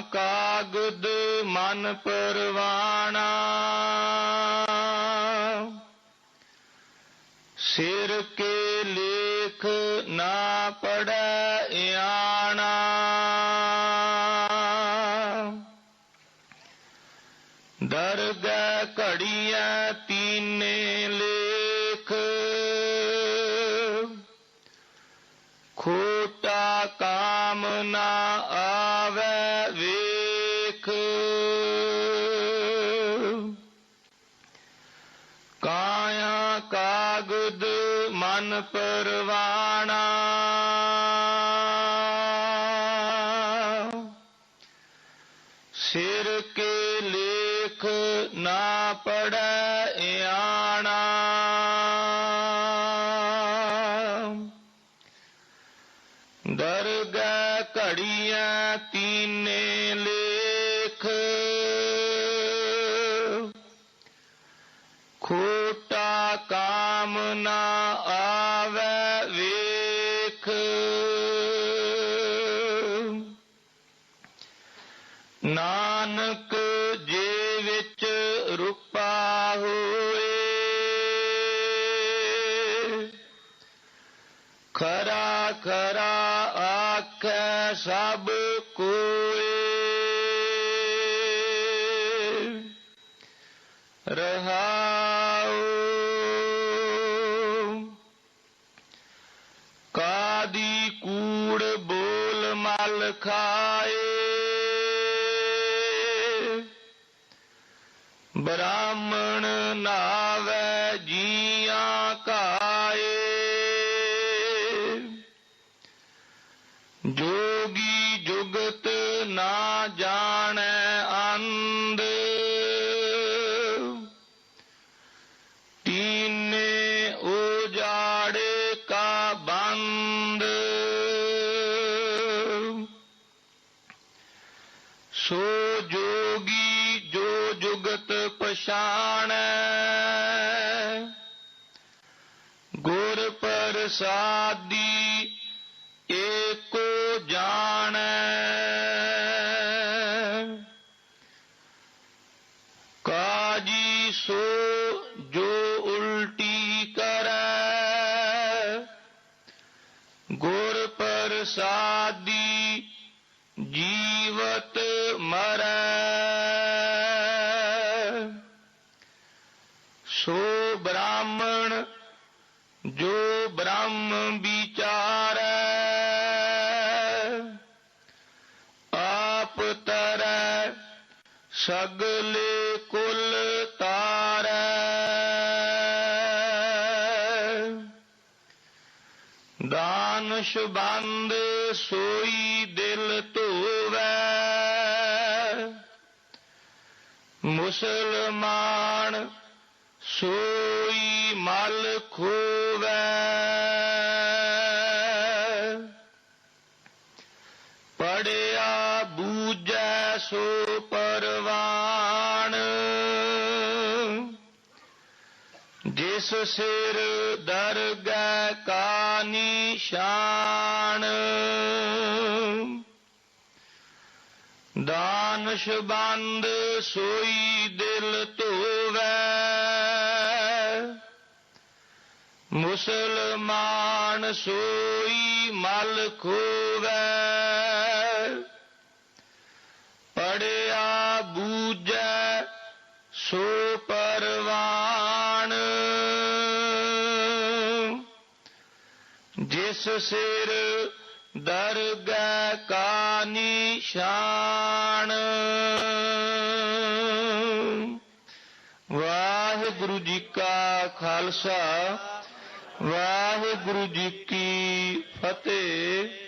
ਕਾਗਦ ਮਨ ਪਰਵਾਣਾ। ਸਿਰ ਕੇ ਲੇਖ ਨਾ ਪੜੈ ਆਣਾ ਦਰਗਹਿ ਘੜੀਐ ਤੀਨੇ ਲੇਖ। ਖੋਟਾ ਕਾਮ ਨਾ ਆਵੇ ਵੇਖ। ਕਾਇਆ ਕਾਗਦ ਮਨ ਪਰਵਾਣਾ। ਸਿਰ ਕੇ ਲੇਖ ਨਾ ਪੜੈ ਆਣਾ ਦਰਗਹਿ ਘੜੀਆਂ ਤੀਨੇ ਲੇਖ। ਖੋਟਾ ਕਾਮ ਨਾ ਆਵੇ ਵੇਖ। ਨਾਨਕ ਜੇ ਵਿੱਚ ਰੁਪਾ ਹੋਏ, ਖਰਾ ਖਰਾ ਆਖੈ ਸਭ ਕੋਏ। ਰਹਾਉ ਕਾਦੀ ਕੂੜ ਬੋਲ ਮਲ ਖਾਏ। ਬ੍ਰਾਹਮਣ ਨਾਵੇ ਜੀਆਂ ਕਾ ਜੋਗੀ ਜੁਗਤ ਨਾ ਜਾਣੈ ਅੰਧ। ਤੀਨੇ ਉਜਾੜੇ ਕਾ ਬੰਦ। ਸੋ ਜੋਗੀ ਜੋ ਜੁਗਤ ਪਛਾਣੈ। ਗੁਰ ਪ੍ਰਸਾਦੀ ਏਕੋ ਸਾਦੀ ਜੀਵਤ ਮਰੈ। ਸੋ ਬ੍ਰਾਹਮਣ ਜੋ ਬ੍ਰਹਮ ਵਿਚਾਰੈ ਆਪ ਤਰੈ ਸਗਲੇ ਦਾਨਸ਼ ਬੰਦ ਸੋਈ ਦਿਲ ਧੋਵੈ। ਮੁਸਲਮਾਨ ਸੋਈ ਮਲ ਖੋਵੈ। ਜਿਸ ਸਿਰ ਦਰਗਹਿ ਕਾ ਨਿਸ਼ਾਨ ਦਾਨਸ਼ ਬੰਦ ਸੋਈ ਦਿਲ ਧੋਵੈ। ਮੁਸਲਮਾਨ ਸੋਈ ਮਲ ਖੋਵੈ। ਪੜਿਆ ਬੂਝੈ ਸੋ ਜਿਸ ਸਿਰ ਦਰਗਹਿ ਕਾ ਨਿਸ਼ਾਨ ਵਾਹਿਗੁਰੂ ਜੀ ਕਾ ਖਾਲਸਾ ਵਾਹਿਗੁਰੂ ਜੀ ਕੀ ਫਤਿਹ।